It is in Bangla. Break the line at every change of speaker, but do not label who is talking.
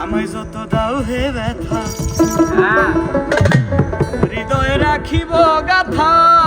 আমায় যত দাও হে ব্যথা।
হ্যাঁ।
হৃদয়ে রাখিব গাথা।